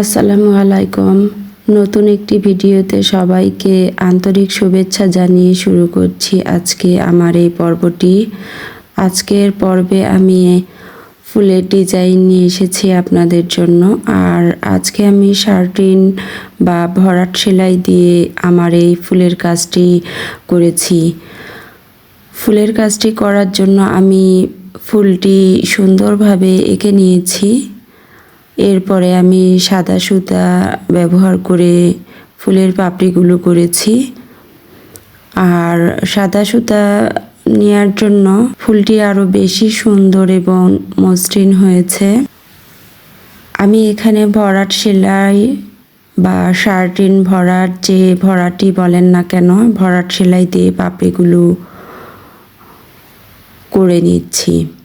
আসসালামু আলাইকুম। নতুন একটি ভিডিওতে সবাইকে আন্তরিক শুভেচ্ছা জানিয়ে শুরু করছি আজকে আমার এই পর্বটি। আজকের পর্বে আমি ফুলের ডিজাইন নিয়ে এসেছি আপনাদের জন্য। আর আজকে আমি শার্টিন বা ভরাট সেলাই দিয়ে আমার এই ফুলের কাজটি করেছি। ফুলের কাজটি করার জন্য আমি ফুলটি সুন্দরভাবে এঁকে নিয়েছি। এরপরে আমি সাদা সুতা ব্যবহার করে ফুলের পাপড়িগুলো করেছি। আর সাদা সুতা নেওয়ার জন্য ফুলটি আরও বেশি সুন্দর এবং মসৃণ হয়েছে। আমি এখানে ভরাট সেলাই বা শার্টিন ভরাট যে ভরাটি বলেন না কেন, ভরাট সেলাই দিয়ে পাপড়িগুলো করে নিচ্ছি।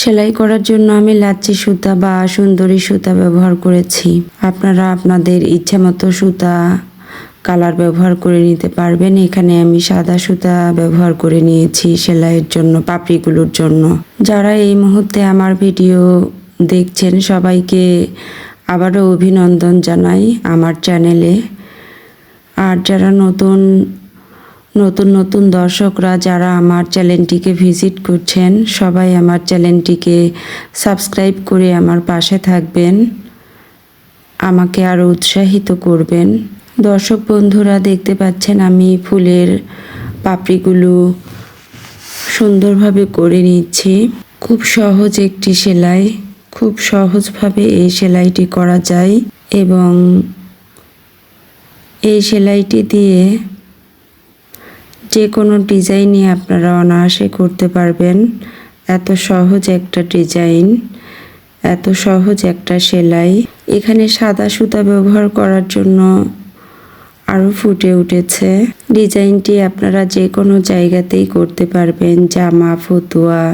সেলাই করার জন্য আমি লাচ্ছি সুতা বা সুন্দরী সুতা ব্যবহার করেছি। আপনারা আপনাদের ইচ্ছা মতো সুতা কালার ব্যবহার করে নিতে পারবেন। এখানে আমি সাদা সুতা ব্যবহার করে নিয়েছি সেলাইয়ের জন্য, পাপড়িগুলোর জন্য। যারা এই মুহূর্তে আমার ভিডিও দেখছেন, সবাইকে আবারও অভিনন্দন জানাই আমার চ্যানেলে। আর যারা নতুন নতুন নতুন দর্শকরা যারা আমার চ্যানেলটিকে ভিজিট করছেন, সবাই আমার চ্যানেলটিকে সাবস্ক্রাইব করে আমার পাশে থাকবেন। আমাকে আরও উৎসাহিত করবেন। দর্শক বন্ধুরা, দেখতে পাচ্ছেন আমি ফুলের পাপড়িগুলো সুন্দরভাবে করে নিচ্ছি। খুব সহজ একটি সেলাই, খুব সহজভাবে এই সেলাইটি করা যায় এবং এই সেলাইটি দিয়ে যে কোনো ডিজাইনই আপনারা অনায়াসে করতে পারবেন। এত সহজ একটা ডিজাইন, এত সহজ একটা সেলাই। এখানে সাদা সুতা ব্যবহার করার জন্য আরও ফুটে উঠেছে। ডিজাইনটি আপনারা যে কোনো জায়গাতেই করতে পারবেন। জামা, ফতুয়া,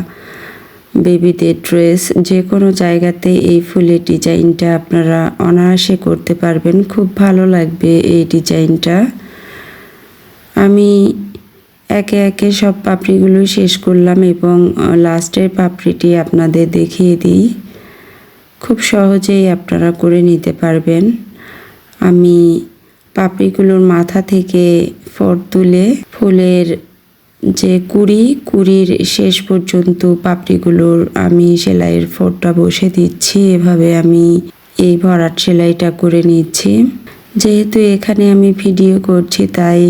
বেবিদের ড্রেস, যে কোনো জায়গাতে এই ফুলের ডিজাইনটা আপনারা অনায়াসে করতে পারবেন। খুব ভালো লাগবে এই ডিজাইনটা। আমি একে একে সব পাপড়িগুলো শেষ করলাম এবং লাস্টের পাপড়িটি আপনাদের দেখিয়ে দিই। খুব সহজেই আপনারা করে নিতে পারবেন। আমি পাপড়িগুলোর মাথা থেকে ফোর তুলে ফুলের যে কুড়ি, কুড়ির শেষ পর্যন্ত পাপড়িগুলোর আমি সেলাইয়ের ফোরটা বসে দিচ্ছি। এভাবে আমি এই ভরাট সেলাইটা করে নিচ্ছি। যেহেতু এখানে আমি ভিডিও করছি, তাই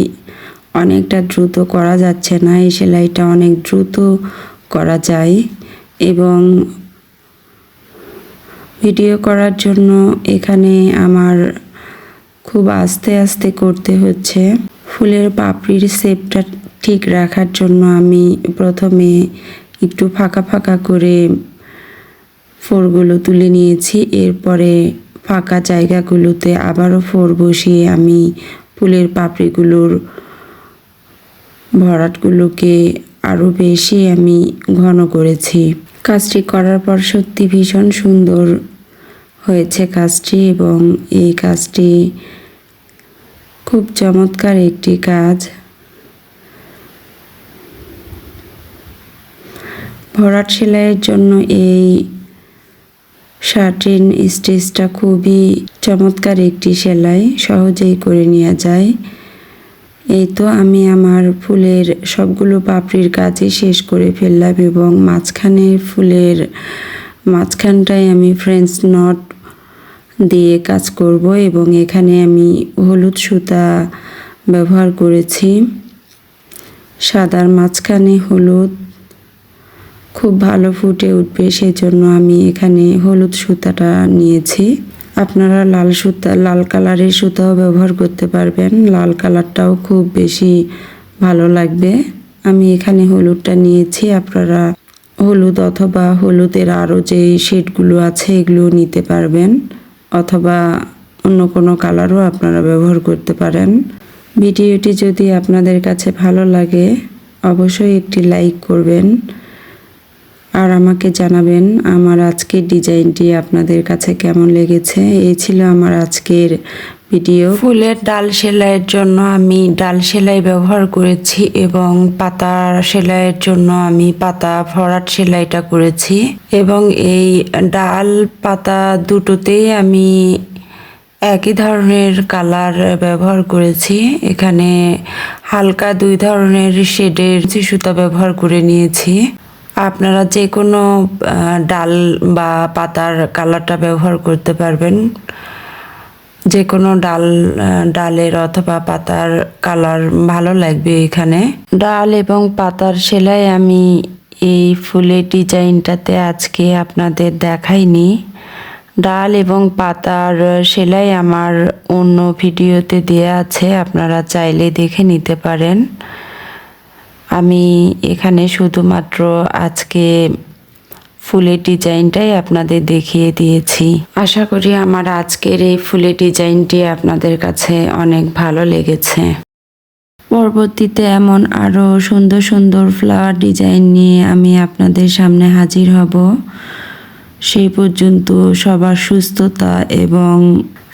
অনেকটা দ্রুত করা যাচ্ছে না। এই সেলাইটা অনেক দ্রুত করা যায় এবং ভিডিও করার জন্য এখানে আমার খুব আস্তে আস্তে করতে হচ্ছে। ফুলের পাপড়ির শেপটা ঠিক রাখার জন্য আমি প্রথমে একটু ফাঁকা ফাঁকা করে ফোরগুলো তুলে নিয়েছি। এরপরে ফাঁকা জায়গাগুলোতে আবারও ফোর বসিয়ে আমি ফুলের পাপড়িগুলোর ভরাটগুলোকে আরও বেশি আমি ঘন করেছি। কাজটি করার পর সত্যি ভীষণ সুন্দর হয়েছে কাজটি এবং এই কাজটি খুব চমৎকার একটি কাজ। ভরাট সেলাইয়ের জন্য এই শার্টিন স্টিচটা খুবই চমৎকার একটি সেলাই, সহজেই করে নেওয়া যায়। এই তো আমি আমার ফুলের সবগুলো পাপড়ির কাজই শেষ করে ফেললাম এবং মাঝখানে ফুলের মাঝখানটায় আমি ফ্রেঞ্চ নট দিয়ে কাজ করব এবং এখানে আমি হলুদ সুতা ব্যবহার করেছি। সাদার মাঝখানে হলুদ। খুব ভালো ফুটে উঠবে, সেজন্য আমি এখানে হলুদ সুতাটা নিয়েছি। আপনারা লাল সুতা, লাল কালারের সুতাও ব্যবহার করতে পারবেন। লাল কালারটাও খুব বেশি ভালো লাগবে। আমি এখানে হলুদটা নিয়েছি। আপনারা হলুদ অথবা হলুদের আরও যে শেডগুলো আছে, এগুলো নিতে পারবেন। অথবা অন্য কোনো কালারও আপনারা ব্যবহার করতে পারেন। ভিডিওটি যদি আপনাদের কাছে ভালো লাগে, অবশ্যই একটি লাইক করবেন। আর আমাকে জানাবেন আমার আজকের ডিজাইনটি আপনাদের কাছে কেমন লেগেছে। এই ছিল আমার আজকের ভিডিও। ফুলের ডাল সেলাইয়ের জন্য আমি ডাল সেলাই ব্যবহার করেছি এবং পাতা সেলাইয়ের জন্য আমি পাতা ভরাট সেলাইটা করেছি এবং এই ডাল পাতা দুটোতেই আমি একই ধরনের কালার ব্যবহার করেছি। এখানে হালকা দুই ধরনের শেডের সুতা ব্যবহার করে নিয়েছি। আপনারা যে কোনো ডাল বা পাতার কালারটা ব্যবহার করতে পারবেন। যে কোনো ডাল ডালের অথবা পাতার কালার ভালো লাগবে এখানে। ডাল এবং পাতার সেলাই আমি এই ফুলের ডিজাইনটাতে আজকে আপনাদের দেখাইনি। ডাল এবং পাতার সেলাই আমার অন্য ভিডিওতে দেয়া আছে, আপনারা চাইলে দেখে নিতে পারেন। আমি এখানে শুধুমাত্র আজকে ফুলের ডিজাইনটাই আপনাদের দেখিয়ে দিয়েছি। আশা করি আমার আজকের এই ফুলের ডিজাইনটি আপনাদের কাছে অনেক ভালো লেগেছে। পরবর্তীতে এমন আরও সুন্দর সুন্দর ফ্লাওয়ার ডিজাইন নিয়ে আমি আপনাদের সামনে হাজির হব। সেই পর্যন্ত সবার সুস্থতা এবং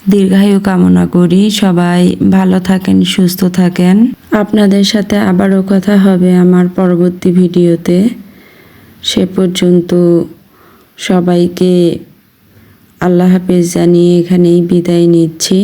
দীর্ঘায়ু কামনা করি। সবাই ভালো থাকেন, সুস্থ থাকেন। আপনাদের সাথে আবারও কথা হবে আমার পরবর্তী ভিডিওতে। সে পর্যন্ত সবাইকে আল্লাহ হাফেজ জানিয়ে এখানেই বিদায় নিচ্ছি।